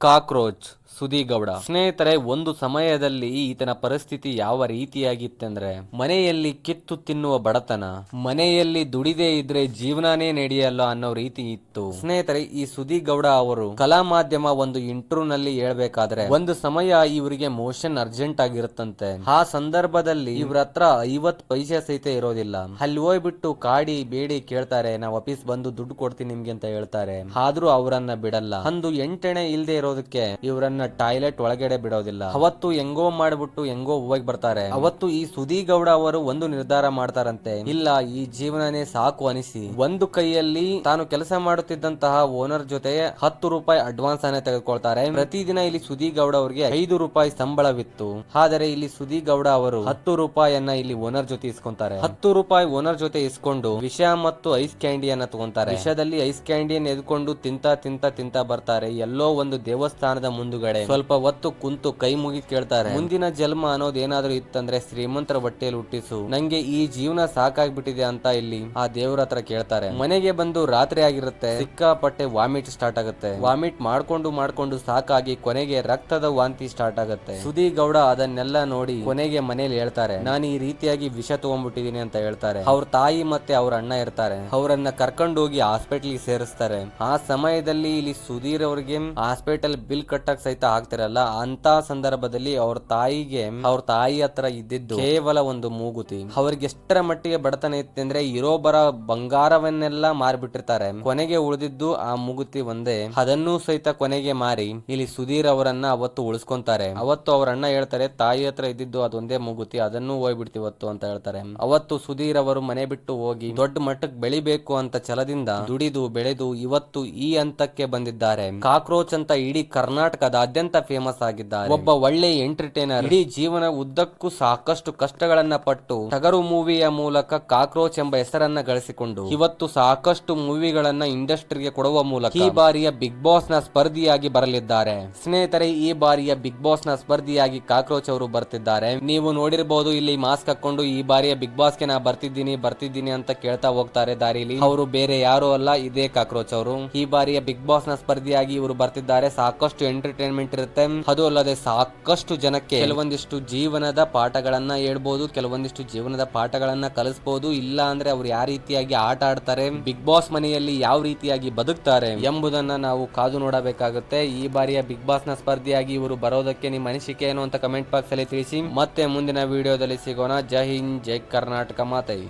Cockroach ಸುದಿಗೌಡ ಸ್ನೇಹಿತರೆ, ಒಂದು ಸಮಯದಲ್ಲಿ ಈತನ ಪರಿಸ್ಥಿತಿ ಯಾವ ರೀತಿಯಾಗಿತ್ತೆಂದ್ರೆ, ಮನೆಯಲ್ಲಿ ಕಿತ್ತು ತಿನ್ನುವ ಬಡತನ, ಮನೆಯಲ್ಲಿ ದುಡಿದೇ ಇದ್ರೆ ಜೀವನಾನೇ ನಡೆಯಲ್ಲ ಅನ್ನೋ ರೀತಿ ಇತ್ತು. ಸ್ನೇಹಿತರೆ, ಈ ಸುದೀಗೌಡ ಅವರು ಕಲಾ ಮಾಧ್ಯಮ ಒಂದು ಇಂಟರ್ವ್ಯೂ ನಲ್ಲಿ ಹೇಳ್ಬೇಕಾದ್ರೆ, ಒಂದು ಸಮಯ ಇವರಿಗೆ ಮೋಷನ್ ಅರ್ಜೆಂಟ್ ಆಗಿರುತ್ತಂತೆ. ಆ ಸಂದರ್ಭದಲ್ಲಿ ಇವ್ರ ಹತ್ರ ಐವತ್ ಪೈಸೆ ಸಹಿತ ಇರೋದಿಲ್ಲ. ಅಲ್ಲಿ ಹೋಗ್ಬಿಟ್ಟು ಕಾಡಿ ಬೇಡಿ ಕೇಳ್ತಾರೆ ನಾವು ಆಫೀಸ್ ಬಂದು ದುಡ್ಡು ಕೊಡ್ತೀನಿ ನಿಮ್ಗೆ ಅಂತ ಹೇಳ್ತಾರೆ. ಆದ್ರೂ ಅವರನ್ನ ಬಿಡಲ್ಲ. ಅಂದು ಎಂಟೆಣೆ ಇಲ್ದೆ ಇರೋದಕ್ಕೆ ಇವರನ್ನ ಟಾಯ್ಲೆಟ್ ಒಳಗಡೆ ಬಿಡೋದಿಲ್ಲ. ಅವತ್ತು ಹೆಂಗೋ ಮಾಡ್ಬಿಟ್ಟು ಹೆಂಗೋ ಹೋಗಿ ಬರ್ತಾರೆ. ಅವತ್ತು ಈ ಸುದೀಗೌಡ ಅವರು ಒಂದು ನಿರ್ಧಾರ ಮಾಡ್ತಾರಂತೆ. ಇಲ್ಲ, ಈ ಜೀವನನೇ ಸಾಕು ಅನಿಸಿ. ಒಂದು ಕೈಯಲ್ಲಿ ತಾನು ಕೆಲಸ ಮಾಡುತ್ತಿದ್ದಂತಹ ಓನರ್ ಜೊತೆ ಹತ್ತು ರೂಪಾಯಿ ಅಡ್ವಾನ್ಸ್ ಅನ್ನ ತೆಗೆದುಕೊಳ್ತಾರೆ. ಪ್ರತಿದಿನ ಇಲ್ಲಿ ಸುದೀಗೌಡ ಅವರಿಗೆ ಐದು ರೂಪಾಯಿ ಸಂಬಳವಿತ್ತು. ಆದರೆ ಇಲ್ಲಿ ಸುದೀಗೌಡ ಅವರು ಹತ್ತು ರೂಪಾಯಿಯನ್ನ ಇಲ್ಲಿ ಓನರ್ ಜೊತೆ ಇಸ್ಕೊಂತಾರೆ. ಹತ್ತು ರೂಪಾಯಿ ಓನರ್ ಜೊತೆ ಇಸ್ಕೊಂಡು ವಿಷ ಮತ್ತು ಐಸ್ ಕ್ಯಾಂಡಿಯನ್ನ ತಗೊಂತಾರೆ. ವಿಷದಲ್ಲಿ ಐಸ್ ಕ್ಯಾಂಡಿಯನ್ ಎದ್ಕೊಂಡು ತಿಂತ ತಿಂತ ತಿಂತ ಬರ್ತಾರೆ. ಎಲ್ಲೋ ಒಂದು ದೇವಸ್ಥಾನದ ಮುಂದುಗಡೆ. ಸ್ವಲ್ಪ ಹೊತ್ತು ಕುಂತು ಕೈ ಮುಗಿ ಕೇಳ್ತಾರೆ. ಮುಂದಿನ ಜನ್ಮ ಅನ್ನೋದು ಏನಾದ್ರೂ ಇತ್ತಂದ್ರೆ ಶ್ರೀಮಂತರ ಬಟ್ಟೆಯಲ್ಲಿ ಹುಟ್ಟಿಸು. ನಂಗೆ ಈ ಜೀವನ ಸಾಕಾಗ್ಬಿಟ್ಟಿದೆ ಅಂತ ಇಲ್ಲಿ ಆ ದೇವರ ಹತ್ರ ಕೇಳ್ತಾರೆ. ಮನೆಗೆ ಬಂದು ರಾತ್ರಿ ಆಗಿರುತ್ತೆ. ಸಿಕ್ಕಾಪಟ್ಟೆ ವಾಮಿಟ್ ಸ್ಟಾರ್ಟ್ ಆಗುತ್ತೆ. ವಾಮಿಟ್ ಮಾಡ್ಕೊಂಡು ಮಾಡ್ಕೊಂಡು ಸಾಕಾಗಿ ಕೊನೆಗೆ ರಕ್ತದ ವಾಂತಿ ಸ್ಟಾರ್ಟ್ ಆಗುತ್ತೆ. ಸುದಿಗೌಡ ಅದನ್ನೆಲ್ಲ ನೋಡಿ ಕೊನೆಗೆ ಮನೇಲಿ ಹೇಳ್ತಾರೆ ನಾನು ಈ ರೀತಿಯಾಗಿ ವಿಷ ತಗೊಂಡ್ಬಿಟ್ಟಿದೀನಿ ಅಂತ ಹೇಳ್ತಾರೆ. ಅವ್ರ ತಾಯಿ ಮತ್ತೆ ಅವ್ರ ಅಣ್ಣ ಇರ್ತಾರೆ. ಅವರನ್ನ ಕರ್ಕೊಂಡು ಹೋಗಿ ಹಾಸ್ಪಿಟಲ್ ಸೇರಿಸ್ತಾರೆ. ಆ ಸಮಯದಲ್ಲಿ ಇಲ್ಲಿ ಸುಧೀರ್ ಅವ್ರಿಗೆ ಹಾಸ್ಪಿಟಲ್ ಬಿಲ್ ಕಟ್ಟಕ್ ಸಹಿತ ಆಗ್ತಿರಲ್ಲ. ಅಂತ ಸಂದರ್ಭದಲ್ಲಿ ಅವ್ರ ತಾಯಿಗೆ, ಅವ್ರ ತಾಯಿ ಹತ್ರ ಇದ್ದಿದ್ದು ಕೇವಲ ಒಂದು ಮೂಗುತಿ. ಅವ್ರಿಗೆ ಎಷ್ಟರ ಮಟ್ಟಿಗೆ ಬಡತನ ಇತ್ತು ಅಂದ್ರೆ ಇರೋ ಬರ ಬಂಗಾರವನ್ನೆಲ್ಲ ಮಾರ್ಬಿಟ್ಟಿರ್ತಾರೆ. ಕೊನೆಗೆ ಉಳಿದಿದ್ದು ಆ ಮೂಗುತಿ ಒಂದೇ. ಅದನ್ನು ಸಹಿತ ಕೊನೆಗೆ ಮಾರಿ ಇಲ್ಲಿ ಸುಧೀರ್ ಅವರನ್ನ ಅವತ್ತು ಉಳಿಸ್ಕೊಂತಾರೆ. ಅವತ್ತು ಅವ್ರ ಅಣ್ಣ ಹೇಳ್ತಾರೆ, ತಾಯಿ ಹತ್ರ ಇದ್ದಿದ್ದು ಅದೊಂದೇ ಮೂಗುತಿ, ಅದನ್ನು ಹೋಗ್ಬಿಡ್ತಿವತ್ತು ಅಂತ ಹೇಳ್ತಾರೆ. ಅವತ್ತು ಸುಧೀರ್ ಅವರು ಮನೆ ಬಿಟ್ಟು ಹೋಗಿ, ದೊಡ್ಡ ಮಟ್ಟಕ್ಕೆ ಬೆಳಿಬೇಕು ಅಂತ ಛಲದಿಂದ ದುಡಿದು, ಬೆಳೆದು ಇವತ್ತು ಈ ಹಂತಕ್ಕೆ ಬಂದಿದ್ದಾರೆ. ಕಾಕ್ರೋಚ್ ಅಂತ ಇಡೀ ಕರ್ನಾಟಕದಾದ್ಯಂತ ಫೇಮಸ್ ಆಗಿದ್ದಾರೆ. ಒಬ್ಬ ಒಳ್ಳೆ ಎಂಟರ್ಟೈನರ್ ಇಡೀ ಜೀವನ ಉದ್ದಕ್ಕೂ ಸಾಕಷ್ಟು ಕಷ್ಟಗಳನ್ನ ಪಟ್ಟು ಟಗರು ಮೂವಿಯ ಮೂಲಕ ಕಾಕ್ರೋಚ್ ಎಂಬ ಹೆಸರನ್ನ ಗಳಿಸಿಕೊಂಡು ಇವತ್ತು ಸಾಕಷ್ಟು ಮೂವಿಗಳನ್ನ ಇಂಡಸ್ಟ್ರಿಗೆ ಕೊಡುವ ಮೂಲಕ ಈ ಬಾರಿಯ ಬಿಗ್ ಬಾಸ್ನ ಸ್ಪರ್ಧಿಯಾಗಿ ಬರಲಿದ್ದಾರೆ. ಸ್ನೇಹಿತರೆ ಈ ಬಾರಿಯ ಬಿಗ್ ಬಾಸ್ನ ಸ್ಪರ್ಧಿಯಾಗಿ ಕಾಕ್ರೋಚ್ ಅವರು ಬರ್ತಿದ್ದಾರೆ. ನೀವು ನೋಡಿರಬಹುದು ಇಲ್ಲಿ ಮಾಸ್ಕ್ ಹಾಕೊಂಡು ಈ ಬಾರಿಯ ಬಿಗ್ ಬಾಸ್ಗೆ ನಾ ಬರ್ತಿದ್ದೀನಿ ಬರ್ತಿದ್ದೀನಿ ಅಂತ ಕೇಳ್ತಾ ಹೋಗ್ತಾರೆ ದಾರಿಲಿ. ಅವರು ಬೇರೆ ಯಾರು ಅಲ್ಲ ಇದೇ ಕಾಕ್ರೋಚ್ ಅವರು. ಈ ಬಾರಿಯ ಬಿಗ್ ಬಾಸ್ನ ಸ್ಪರ್ಧಿಯಾಗಿ ಇವರು ಬರ್ತಿದ್ದಾರೆ. ಸಾಕಷ್ಟು ಎಂಟರ್ಟೈನ್ಮೆಂಟ್ ಇರುತ್ತೆ. ಅದು ಅಲ್ಲದೆ ಸಾಕಷ್ಟು ಜನಕ್ಕೆ ಕೆಲವೊಂದಿಷ್ಟು ಜೀವನದ ಪಾಠಗಳನ್ನ ಹೇಳ್ಬೋದು, ಕೆಲವೊಂದಿಷ್ಟು ಜೀವನದ ಪಾಠಗಳನ್ನ ಕಲಿಸಬಹುದು ಇಲ್ಲ ಅಂದ್ರೆ ಅವ್ರು ಯಾವ ರೀತಿಯಾಗಿ ಆಟ ಆಡ್ತಾರೆ ಬಿಗ್ ಬಾಸ್ ಮನೆಯಲ್ಲಿ ಯಾವ ರೀತಿಯಾಗಿ ಬದುಕ್ತಾರೆ ಎಂಬುದನ್ನ ನಾವು ಕಾದು ನೋಡಬೇಕಾಗುತ್ತೆ. ಈ ಬಾರಿಯ ಬಿಗ್ ಬಾಸ್ನ ಸ್ಪರ್ಧಿಯಾಗಿ ಇವರು ಬರೋದಕ್ಕೆ ನಿಮ್ಮ ಅನಿಸಿಕೆ ಏನು ಅಂತ ಕಮೆಂಟ್ ಬಾಕ್ಸ್ ಅಲ್ಲಿ ತಿಳಿಸಿ. ಮತ್ತೆ ಮುಂದಿನ ವಿಡಿಯೋದಲ್ಲಿ ಸಿಗೋಣ. ಜೈ ಹಿಂದ್, ಜೈ ಕರ್ನಾಟಕ ಮಾತೈ.